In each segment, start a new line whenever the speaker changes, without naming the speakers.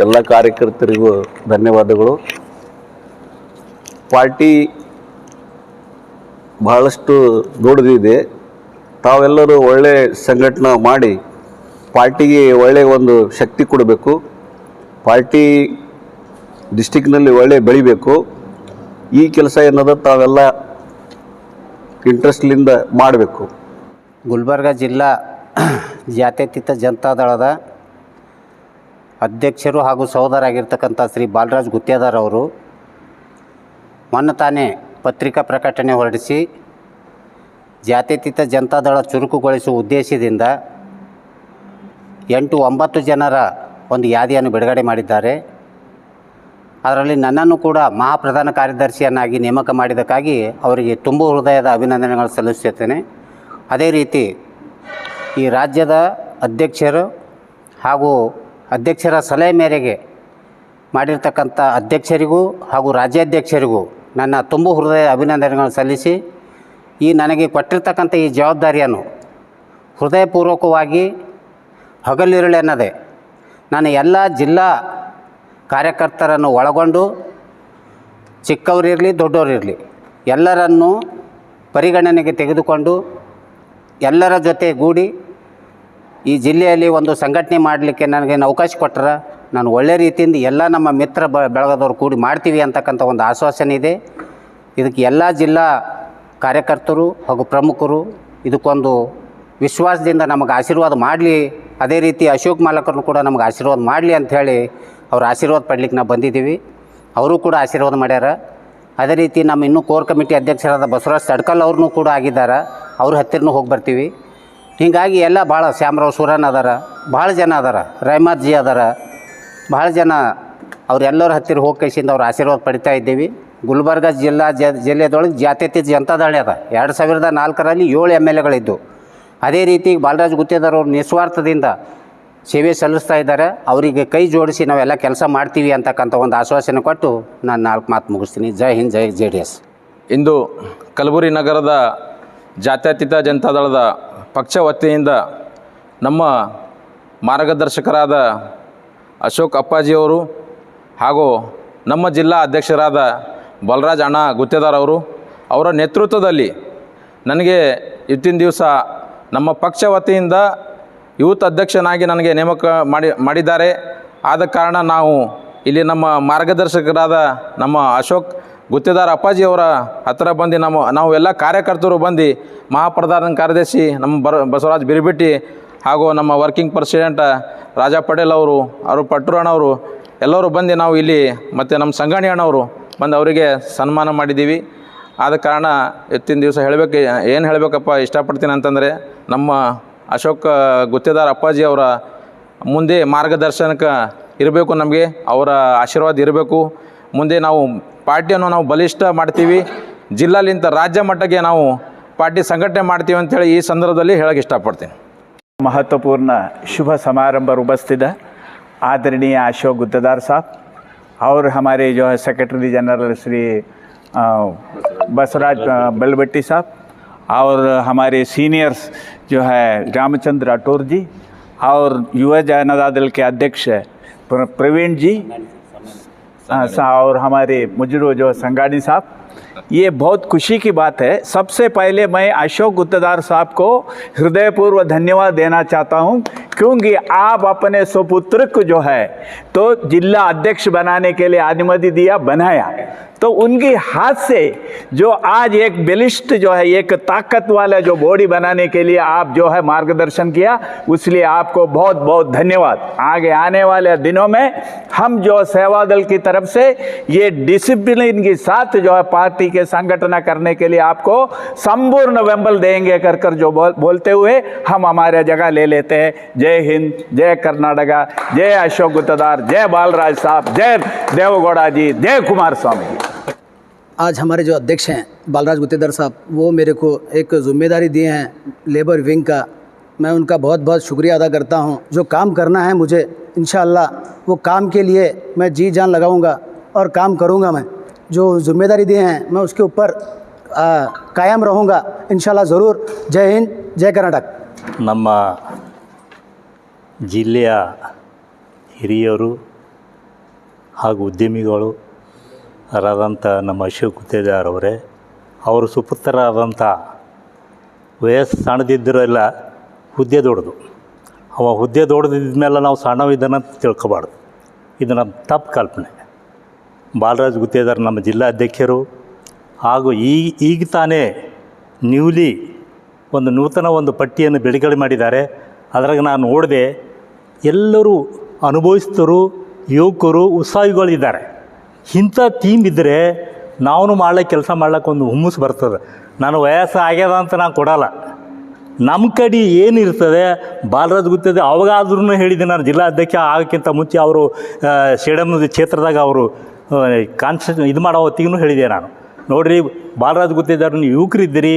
ಎಲ್ಲ ಕಾರ್ಯಕರ್ತರಿಗೂ ಧನ್ಯವಾದಗಳು. ಪಾರ್ಟಿ ಬಹಳಷ್ಟು ದೊಡ್ಡದಿದೆ. ತಾವೆಲ್ಲರೂ ಒಳ್ಳೆ ಸಂಘಟನೆ ಮಾಡಿ ಪಾರ್ಟಿಗೆ ಒಳ್ಳೆಯ ಒಂದು ಶಕ್ತಿ ಕೊಡಬೇಕು. ಪಾರ್ಟಿ ಡಿಸ್ಟಿಕ್ನಲ್ಲಿ ಒಳ್ಳೆ ಬೆಳಿಬೇಕು. ಈ ಕೆಲಸ ಏನದ ತಾವೆಲ್ಲ ಇಂಟ್ರೆಸ್ಟ್ಲಿಂದ ಮಾಡಬೇಕು.
ಗುಲ್ಬರ್ಗ ಜಿಲ್ಲಾ ಜಾತ್ಯತೀತ ಜನತಾದಳದ ಅಧ್ಯಕ್ಷರು ಹಾಗೂ ಸಹೋದರಾಗಿರ್ತಕ್ಕಂಥ ಶ್ರೀ ಬಾಲರಾಜ್ ಗುತ್ತೇದಾರ್ ಅವರು ಮೊನ್ನೆ ತಾನೇ ಪತ್ರಿಕಾ ಪ್ರಕಟಣೆ ಹೊರಡಿಸಿ, ಜಾತ್ಯತೀತ ಜನತಾದಳ ಚುರುಕುಗೊಳಿಸುವ ಉದ್ದೇಶದಿಂದ ಎಂಟು ಒಂಬತ್ತು ಜನರ ಒಂದು ಯಾದಿಯನ್ನು ಬಿಡುಗಡೆ ಮಾಡಿದ್ದಾರೆ. ಅದರಲ್ಲಿ ನನ್ನನ್ನು ಕೂಡ ಮಹಾಪ್ರಧಾನ ಕಾರ್ಯದರ್ಶಿಯನ್ನಾಗಿ ನೇಮಕ ಮಾಡಿದ್ದಕ್ಕಾಗಿ ಅವರಿಗೆ ತುಂಬ ಹೃದಯದ ಅಭಿನಂದನೆಗಳು ಸಲ್ಲಿಸುತ್ತೇನೆ. ಅದೇ ರೀತಿ ಈ ರಾಜ್ಯದ ಅಧ್ಯಕ್ಷರು ಹಾಗೂ ಅಧ್ಯಕ್ಷರ ಸಲಹೆ ಮೇರೆಗೆ ಮಾಡಿರ್ತಕ್ಕಂಥ ಅಧ್ಯಕ್ಷರಿಗೂ ಹಾಗೂ ರಾಜ್ಯಾಧ್ಯಕ್ಷರಿಗೂ ನನ್ನ ತುಂಬು ಹೃದಯ ಅಭಿನಂದನೆಗಳನ್ನು ಸಲ್ಲಿಸಿ, ಈ ನನಗೆ ಕೊಟ್ಟಿರ್ತಕ್ಕಂಥ ಈ ಜವಾಬ್ದಾರಿಯನ್ನು ಹೃದಯಪೂರ್ವಕವಾಗಿ ಹಗಲಿರುಳೆನ್ನದೆ ನಾನು ಎಲ್ಲ ಜಿಲ್ಲಾ ಕಾರ್ಯಕರ್ತರನ್ನು ಒಳಗೊಂಡು ಚಿಕ್ಕವರಿರಲಿ ದೊಡ್ಡವರಿರಲಿ ಎಲ್ಲರನ್ನು ಪರಿಗಣನೆಗೆ ತೆಗೆದುಕೊಂಡು ಎಲ್ಲರ ಜೊತೆ ಗೂಡಿ ಈ ಜಿಲ್ಲೆಯಲ್ಲಿ ಒಂದು ಸಂಘಟನೆ ಮಾಡಲಿಕ್ಕೆ ನನಗೇನು ಅವಕಾಶ ಕೊಟ್ಟರೆ ನಾನು ಒಳ್ಳೆ ರೀತಿಯಿಂದ ಎಲ್ಲ ನಮ್ಮ ಮಿತ್ರ ಬ, ಬಳಗದವ್ರು ಕೂಡಿ ಮಾಡ್ತೀವಿ ಅಂತಕ್ಕಂಥ ಒಂದು ಆಶ್ವಾಸನೆ ಇದೆ. ಇದಕ್ಕೆ ಎಲ್ಲ ಜಿಲ್ಲಾ ಕಾರ್ಯಕರ್ತರು ಹಾಗೂ ಪ್ರಮುಖರು ಇದಕ್ಕೊಂದು ವಿಶ್ವಾಸದಿಂದ ನಮಗೆ ಆಶೀರ್ವಾದ ಮಾಡಲಿ. ಅದೇ ರೀತಿ ಅಶೋಕ್ ಮಾಲಕರನ್ನು ಕೂಡ ನಮಗೆ ಆಶೀರ್ವಾದ ಮಾಡಲಿ ಅಂಥೇಳಿ ಅವ್ರ ಆಶೀರ್ವಾದ ಪಡ್ಲಿಕ್ಕೆ ನಾವು ಬಂದಿದ್ದೀವಿ. ಅವರು ಕೂಡ ಆಶೀರ್ವಾದ ಮಾಡ್ಯಾರ. ಅದೇ ರೀತಿ ನಮ್ಮ ಇನ್ನೂ ಕೋರ್ ಕಮಿಟಿ ಅಧ್ಯಕ್ಷರಾದ ಬಸವರಾಜ್ ಸಡ್ಕಲ್ ಅವ್ರನ್ನೂ ಕೂಡ ಆಗಿದ್ದಾರೆ. ಅವ್ರ ಹತ್ತಿರನೂ ಹೋಗಿ ಬರ್ತೀವಿ. ಹೀಗಾಗಿ ಎಲ್ಲ ಭಾಳ ಶ್ಯಾಮರಾವ್ ಸೂರನ್ ಅದಾರ, ಭಾಳ ಜನ ಅದಾರ ರಹಮತ್ ಅದಾರ, ಭಾಳ ಜನ ಅವರೆಲ್ಲರ ಹತ್ತಿರ ಹೋಗಿ ಕೈಸಿಂದ ಅವ್ರ ಆಶೀರ್ವಾದ ಪಡಿತಾ ಇದ್ದೀವಿ. ಗುಲ್ಬರ್ಗ ಜಿಲ್ಲಾ ಜ, ಜಿಲ್ಲೆದೊಳಗೆ ಜಾತ್ಯತೀತ ಜನತಾದಳಿ ಅದ. ಎರಡು ಸಾವಿರದ ನಾಲ್ಕರಲ್ಲಿ ಏಳು ಎಂ ಎಲ್ ಎಗಳಿದ್ದು. ಅದೇ ರೀತಿ ಬಾಲರಾಜ್ ಗುತ್ತೇದಾರ್ ಅವರು ನಿಸ್ವಾರ್ಥದಿಂದ ಸೇವೆ ಸಲ್ಲಿಸ್ತಾ ಇದ್ದಾರೆ. ಅವರಿಗೆ ಕೈ ಜೋಡಿಸಿ ನಾವೆಲ್ಲ ಕೆಲಸ ಮಾಡ್ತೀವಿ ಅಂತಕ್ಕಂಥ ಒಂದು ಆಶ್ವಾಸನೆ ಕೊಟ್ಟು ನಾನು ನಾಲ್ಕು ಮಾತು ಮುಗಿಸ್ತೀನಿ. Jai Hind, Jai J D S.
ಇಂದು ಕಲಬುರಗಿ ನಗರದ ಜಾತ್ಯತೀತ ಜನತಾದಳದ ಪಕ್ಷ ವತಿಯಿಂದ ನಮ್ಮ ಮಾರ್ಗದರ್ಶಕರಾದ ಅಶೋಕ್ ಅಪ್ಪಾಜಿಯವರು ಹಾಗೂ ನಮ್ಮ ಜಿಲ್ಲಾ ಅಧ್ಯಕ್ಷರಾದ ಬಲರಾಜ್ ಅಣ್ಣ ಗುತ್ತೇದಾರ್ ಅವರು, ಅವರ ನೇತೃತ್ವದಲ್ಲಿ ನನಗೆ ಇವತ್ತಿನ ದಿವಸ ನಮ್ಮ ಪಕ್ಷ ವತಿಯಿಂದ ಯೂತ್ ಅಧ್ಯಕ್ಷನಾಗಿ ನನಗೆ ನೇಮಕ ಮಾಡಿ, ಮಾಡಿದ್ದಾರೆ. ಆದ ಕಾರಣ ನಾವು ಇಲ್ಲಿ ನಮ್ಮ ಮಾರ್ಗದರ್ಶಕರಾದ ನಮ್ಮ ಅಶೋಕ್ ಗುತ್ತೇದಾರ್ ಅಪ್ಪಾಜಿಯವರ ಹತ್ತಿರ ಬಂದು ನಮ್ಮ ನಾವು ಎಲ್ಲ ಕಾರ್ಯಕರ್ತರು ಬಂದು ಮಹಾಪ್ರಧಾನ ಕಾರ್ಯದರ್ಶಿ ನಮ್ಮ ಬರ ಬಸವರಾಜ್ ಬಿರಿಬಿಟ್ಟಿ ಹಾಗೂ ನಮ್ಮ ವರ್ಕಿಂಗ್ ಪ್ರೆಸಿಡೆಂಟ್ ರಾಜಾ ಪಟೇಲ್ ಅವರು ಅವರು ಪಟ್ಟುರಣ್ಣವರು ಎಲ್ಲರೂ ಬಂದು ನಾವು ಇಲ್ಲಿ ಮತ್ತು ನಮ್ಮ ಸಂಗಣಿ ಅಣ್ಣವರು ಬಂದು ಅವರಿಗೆ ಸನ್ಮಾನ ಮಾಡಿದ್ದೀವಿ. ಆದ ಕಾರಣ ಇತ್ತಿನ ದಿವಸ ಹೇಳಬೇಕು, ಏನು ಹೇಳಬೇಕಪ್ಪ ಇಷ್ಟಪಡ್ತೀನಿ ಅಂತಂದರೆ ನಮ್ಮ ಅಶೋಕ್ ಗುತ್ತೇದಾರ್ ಅಪ್ಪಾಜಿ ಅವರ ಮುಂದೆ ಮಾರ್ಗದರ್ಶನಕ್ಕೆ ಇರಬೇಕು ನಮಗೆ, ಅವರ ಆಶೀರ್ವಾದ ಇರಬೇಕು. ಮುಂದೆ ನಾವು ಪಾರ್ಟಿಯನ್ನು ನಾವು ಬಲಿಷ್ಠ ಮಾಡ್ತೀವಿ ಜಿಲ್ಲಾಲಿಂದ ರಾಜ್ಯ ಮಟ್ಟಕ್ಕೆ ನಾವು ಪಾರ್ಟಿ ಸಂಘಟನೆ ಮಾಡ್ತೀವಿ ಅಂತೇಳಿ ಈ ಸಂದರ್ಭದಲ್ಲಿ ಹೇಳಕ್ಕೆ ಇಷ್ಟಪಡ್ತೀನಿ
महत्वपूर्ण शुभ समारंभ पर उपस्थित है आदरणीय अशोक गुत्तेदार साहब और हमारे जो है सेक्रेटरी जनरल श्री अ, बसवराज अ, बलबट्टी साहब और हमारे सीनियर्स जो है रामचंद्र राठौर जी और युवा जनता दल के अध्यक्ष प्र- प्रवीण जी हाँ, सा- और हमारे मुजरो जो संगाड़ी साहब ये बहुत खुशी की बात है। सबसे पहले मैं अशोक गुत्तेदार साहब को हृदयपूर्वक धन्यवाद देना चाहता हूँ क्योंकि आप अपने सुपुत्र को जो है तो जिला अध्यक्ष बनाने के लिए अनुमति दिया बनाया। तो उनके हाथ से जो आज एक बलिष्ठ जो है एक ताकत वाला जो बॉडी बनाने के लिए आप जो है मार्गदर्शन किया उसलिए आपको बहुत बहुत धन्यवाद। आगे आने वाले दिनों में हम जो सेवा दल की तरफ़ से ये डिसिप्लिन के साथ जो है पार्टी के संगठन करने के लिए आपको संपूर्ण वेम्बल देंगे कर कर जो बोल, बोलते हुए हम हमारे जगह ले लेते हैं। जय हिंद जय कर्नाटका जय अशोक गुत्तदार जय बालराज साहब जय देवगौड़ा जी जय कुमार स्वामी जी।
आज हमारे जो अध्यक्ष हैं बालराज गुत्तेदार साहब वो मेरे को एक जिम्मेदारी दिए हैं लेबर विंग का मैं उनका बहुत बहुत शुक्रिया अदा करता हूँ जो काम करना है मुझे इन वो काम के लिए मैं जी जान लगाऊंगा और काम करूंगा मैं जो जिम्मेदारी दिए हैं मैं उसके ऊपर आ, कायम रहूंगा इन ज़रूर जय हिंद जय कर्नाटक
ನಮ್ಮ ಜಿಲ್ಲೆಯ ಹಿರಿಯರು ಹಾಗೂ ಉದ್ಯಮಿಗಳು ರಾದಂಥ ನಮ್ಮ ಅಶೋಕ್ ಗುತ್ತೇದಾರ್ ಅವರೇ, ಅವರು ಸುಪುತ್ರರಾದಂಥ ವಯಸ್ಸು ಸಣ್ಣದಿದ್ದರೆಲ್ಲ ಹುದ್ದೆ ದೊಡ್ಡದು. ಅವ ಹುದ್ದೆ ದೊಡ್ಡದಿದ್ಮೇಲೆ ನಾವು ಸಣ್ಣವಿದ್ದಾನಂತ ತಿಳ್ಕೊಬಾರ್ದು. ಇದು ನಮ್ಮ ತಪ್ಪು ಕಲ್ಪನೆ. ಬಾಲರಾಜ್ ಗುತ್ತೇದಾರ್ ನಮ್ಮ ಜಿಲ್ಲಾ ಅಧ್ಯಕ್ಷರು. ಹಾಗೂ ಈ, ಈಗ ತಾನೇ ನ್ಯೂಲಿ ಒಂದು ನೂತನ ಒಂದು ಪಟ್ಟಿಯನ್ನು ಬಿಡುಗಡೆ ಮಾಡಿದ್ದಾರೆ. ಅದ್ರಾಗ ನಾನು ನೋಡಿದೆ, ಎಲ್ಲರೂ ಅನುಭವಿಸ್ತರು ಯುವಕರು ಉತ್ಸಾಹಿಗಳಿದ್ದಾರೆ. ಇಂಥ ಥೀಮ್ ಇದ್ದರೆ ನಾವು ಮಾಡ್ಲಿಕ್ಕೆ ಕೆಲಸ ಮಾಡ್ಲಿಕ್ಕೆ ಒಂದು ಹುಮ್ಮಸ್ಸು ಬರ್ತದೆ. ನಾನು ವಯಸ್ಸು ಆಗ್ಯದ ಅಂತ ನಾನು ಕೊಡಲ್ಲ. ನಮ್ಮ ಕಡೆ ಏನಿರ್ತದೆ ಬಾಲರಾಜ್ ಗುತ್ತದೆ ಅವಾಗಾದ್ರೂ ಹೇಳಿದ್ದೆ ನಾನು ಜಿಲ್ಲಾ ಅಧ್ಯಕ್ಷ ಆಗೋಕ್ಕಿಂತ ಮುಂಚೆ ಅವರು ಸ್ಟೇಡಿಯಮ್ ಕ್ಷೇತ್ರದಾಗ ಅವರು ಕಾನ್ಸ ಇದು ಮಾಡೋ ಹೊತ್ತಿಗೂ ಹೇಳಿದೆ ನಾನು. ನೋಡಿರಿ, ಬಾಲರಾಜ್ ಗುತ್ತಿದ್ದಾರೆ ನೀವು ಯುವಕರಿದ್ದೀರಿ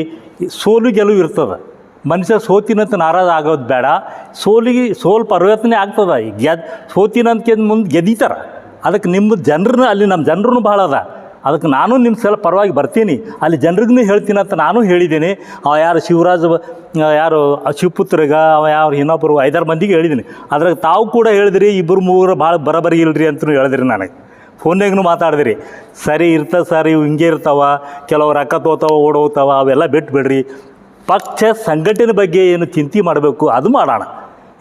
ಸೋಲು ಗೆಲುವು ಇರ್ತದೆ. ಮನುಷ್ಯ ಸೋತಿನಂತ ನಾರಾಜ ಆಗೋದು ಬೇಡ. ಸೋಲಿಗೆ, ಸೋಲು ಪರಿವರ್ತನೆ ಆಗ್ತದೆ. ಗೆದ್, ಸೋತಿನಂತ ಮುಂದೆ ಗೆದ್ದೀತಾರೆ ಅದಕ್ಕೆ ನಿಮ್ಮ ಜನರನ್ನ ಅಲ್ಲಿ ನಮ್ಮ ಜನರೂ ಭಾಳ ಅದ. ಅದಕ್ಕೆ ನಾನು ನಿಮ್ಮ ಸಲ ಪರವಾಗಿ ಬರ್ತೀನಿ. ಅಲ್ಲಿ ಜನರಿಗೂ ಹೇಳ್ತೀನಿ ಅಂತ ನಾನು ಹೇಳಿದ್ದೀನಿ. ಅವ ಯಾರು ಶಿವರಾಜ್ ಯಾರು ಶಿವಪುತ್ರಗ, ಅವ ಯಾರು ಇನ್ನೊಬ್ಬರು ಐದಾರು ಮಂದಿಗೆ ಹೇಳಿದ್ದೀನಿ. ಅದ್ರಾಗ ತಾವು ಕೂಡ ಹೇಳಿದ್ರಿ ಇಬ್ಬರು ಮೂವರು ಭಾಳ ಬರಬರಿ ಇಲ್ಲರಿ ಅಂತಲೂ ಹೇಳಿದ್ರಿ ನನಗೆ. ಫೋನ್ಯಾಗೂ ಮಾತಾಡಿದ್ರಿ. ಸರಿ ಇರ್ತದೆ ಸರ್, ಇವು ಹಿಂಗೆ ಇರ್ತಾವ, ಕೆಲವು ರೊಕ್ಕ ತೋತಾವ ಓಡೋಗ್ತಾವ ಅವೆಲ್ಲ ಬಿಟ್ಟು ಬಿಡ್ರಿ ಪಕ್ಷ ಸಂಘಟನೆ ಬಗ್ಗೆ ಏನು ಚಿಂತೆ ಮಾಡಬೇಕು, ಅದು ಮಾಡೋಣ.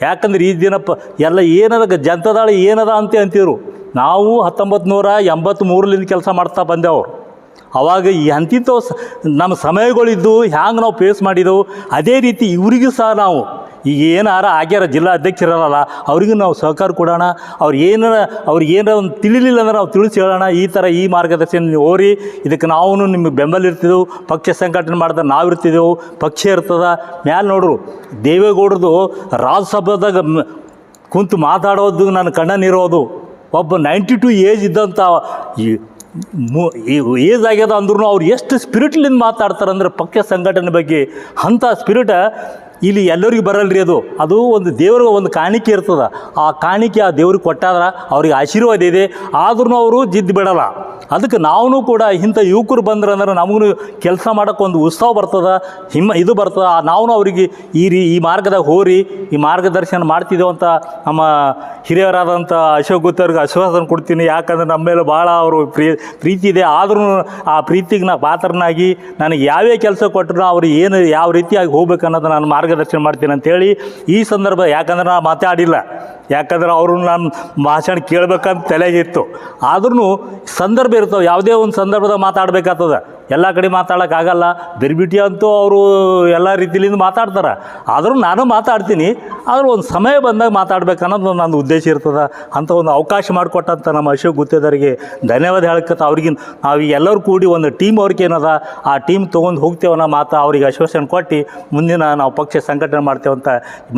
ಯಾಕಂದ್ರೆ ಈ ದಿನ ಪ, ಎಲ್ಲ ಏನದ ಜನತಾದಳ ಏನದ ಅಂತ ಅಂತಿದ್ರು ನಾವು ಹತ್ತೊಂಬತ್ತು ನೂರ ಎಂಬತ್ತ್ಮೂರಲಿಂದ ಕೆಲಸ ಮಾಡ್ತಾ ಬಂದೆವು. ಅವಾಗ ಈ ಅಂತಿಂಥವು ಸ, ನಮ್ಮ ಸಮಯಗಳಿದ್ದು ಹ್ಯಾಂಗೆ ನಾವು ಫೇಸ್ ಮಾಡಿದೆವು, ಅದೇ ರೀತಿ ಇವರಿಗೂ ಸಹ ನಾವು. ಈಗ ಏನಾರ ಆಗ್ಯಾರ ಜಿಲ್ಲಾ ಅಧ್ಯಕ್ಷರಲ್ಲ ಅವ್ರಿಗೂ ನಾವು ಸಹಕಾರ ಕೊಡೋಣ, ಅವ್ರು ಏನಾರ, ಅವ್ರಿಗೆ ಏನಾರ ಒಂದು ತಿಳಿಲಿಲ್ಲ ಅಂದ್ರೆ ನಾವು ತಿಳಿಸಿ ಹೇಳೋಣ, ಈ ಥರ ಈ ಮಾರ್ಗದರ್ಶನ ನೀವು ಹೋರಿ ಇದಕ್ಕೆ ನಾವು ನಿಮಗೆ ಬೆಂಬಲ ಇರ್ತಿದ್ದೆವು ಪಕ್ಷ ಸಂಘಟನೆ ಮಾಡಿದ್ರೆ ನಾವು ಇರ್ತಿದ್ದೆವು ಪಕ್ಷ ಇರ್ತದ, ಮ್ಯಾಲೆ ನೋಡ್ರು, ದೇವೇಗೌಡರದು ರಾಜ್ಯಸಭಾದಾಗ ಕುಂತು ಮಾತಾಡೋದು ನನ್ನ ಕಣ್ಣ ನೀರೋದು ಒಬ್ಬ ನೈಂಟಿ ಟು ಏಜ್ ಇದ್ದಂಥ ಈ ಮು ಏಜ್ ಆಗ್ಯದ ಅಂದ್ರೂ ಅವ್ರು ಎಷ್ಟು ಸ್ಪಿರಿಟ್ಲಿಂದ ಮಾತಾಡ್ತಾರೆ ಅಂದ್ರೆ ಪಕ್ಷ ಸಂಘಟನೆ ಬಗ್ಗೆ. ಅಂಥ ಸ್ಪಿರಿಟ ಇಲ್ಲಿ ಎಲ್ಲರಿಗೂ ಬರಲ್ರಿ ಅದು. ಅದು ಒಂದು ದೇವರ ಒಂದು ಕಾಣಿಕೆ ಇರ್ತದೆ. ಆ ಕಾಣಿಕೆ ಆ ದೇವ್ರಿಗೆ ಕೊಟ್ಟಾದ್ರೆ ಅವ್ರಿಗೆ ಆಶೀರ್ವಾದ ಇದೆ. ಆದ್ರೂ ಅವರು ಜಿದ್ದು ಬಿಡಲ್ಲ. ಅದಕ್ಕೆ ನಾವು ಕೂಡ ಇಂಥ ಯುವಕರು ಬಂದ್ರೆ ಅಂದ್ರೆ ನಮಗೂ ಕೆಲಸ ಮಾಡೋಕ್ಕೆ ಒಂದು ಉತ್ಸವ ಬರ್ತದೆ ಹಿಮ್ಮ ಇದು ಬರ್ತದೆ. ನಾವು ಅವರಿಗೆ ಈ ರೀ, ಈ ಮಾರ್ಗದಾಗ ಹೋರಿ, ಈ ಮಾರ್ಗದರ್ಶನ ಮಾಡ್ತಿದ್ದೇವೆ ಅಂತ ನಮ್ಮ ಹಿರಿಯರಾದಂಥ ಅಶೋಕ್ ಗುತ್ತವ್ರಿಗೆ ಆಶ್ವಾಸನೆ ಕೊಡ್ತೀನಿ. ಯಾಕಂದ್ರೆ ನಮ್ಮ ಮೇಲೆ ಭಾಳ ಅವರು ಪ್ರೀ, ಪ್ರೀತಿ ಇದೆ. ಆದ್ರೂ ಆ ಪ್ರೀತಿಗೆ ನಾ ಪಾತ್ರನಾಗಿ ನನಗೆ ಯಾವ್ಯಾವ ಕೆಲಸ ಕೊಟ್ಟರು ಅವ್ರು ಏನು ಯಾವ ರೀತಿಯಾಗಿ ಹೋಗ್ಬೇಕು ಅನ್ನೋದು ನಾನು ಮಾರ್ಗದರ್ಶನ ಮಾಡ್ತೀನಿ ಅಂತೇಳಿ ಈ ಸಂದರ್ಭ, ಯಾಕಂದ್ರೆ ನಾನು ಮಾತಾಡಿಲ್ಲ. ಯಾಕಂದ್ರೆ ಅವರು ನಾನು ಭಾಷಣ ಕೇಳಬೇಕಂತ ತಲೆಗಿತ್ತು ಆದ್ರೂ ಸಂದರ್ಭ ಇರ್ತವೆ. ಯಾವುದೇ ಒಂದು ಸಂದರ್ಭದಾಗ ಮಾತಾಡ್ಬೇಕಾಗ್ತದೆ. ಎಲ್ಲ ಕಡೆ ಮಾತಾಡೋಕ್ಕಾಗಲ್ಲ ಬಿರ್ಬಿಟಿ ಅಂತೂ ಅವರು ಎಲ್ಲ ರೀತಿಲಿಂದ ಮಾತಾಡ್ತಾರೆ. ಆದರೂ ನಾನು ಮಾತಾಡ್ತೀನಿ. ಆದರೂ ಒಂದು ಸಮಯ ಬಂದಾಗ ಮಾತಾಡ್ಬೇಕು ಅನ್ನೋದು ನನ್ನ ಉದ್ದೇಶ ಇರ್ತದೆ. ಅಂಥ ಒಂದು ಅವಕಾಶ ಮಾಡಿಕೊಟ್ಟಂಥ ನಮ್ಮ ಅಶೋಕ್ ಗುತ್ತೇದಾರಿಗೆ ಧನ್ಯವಾದ ಹೇಳಕ್ಕೆ ಅವ್ರಿಗೆ ನಾವು ಎಲ್ಲರೂ ಕೂಡಿ ಒಂದು ಟೀಮ್ ಅವ್ರಿಗೆ ಏನದ, ಆ ಟೀಮ್ ತೊಗೊಂಡು ಹೋಗ್ತೇವೆ ಅನ್ನೋ ಮಾತು ಅವ್ರಿಗೆ ಆಶ್ವಾಸನೆ ಕೊಟ್ಟು ಮುಂದಿನ ನಾವು ಪಕ್ಷ ಸಂಘಟನೆ ಮಾಡ್ತೇವೆ ಅಂತ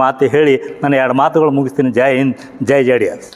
ಮಾತು ಹೇಳಿ ನಾನು ಎರಡು ಮಾತುಗಳು ಮುಗಿಸ್ತೀನಿ. Jai Hind, Jai J D S.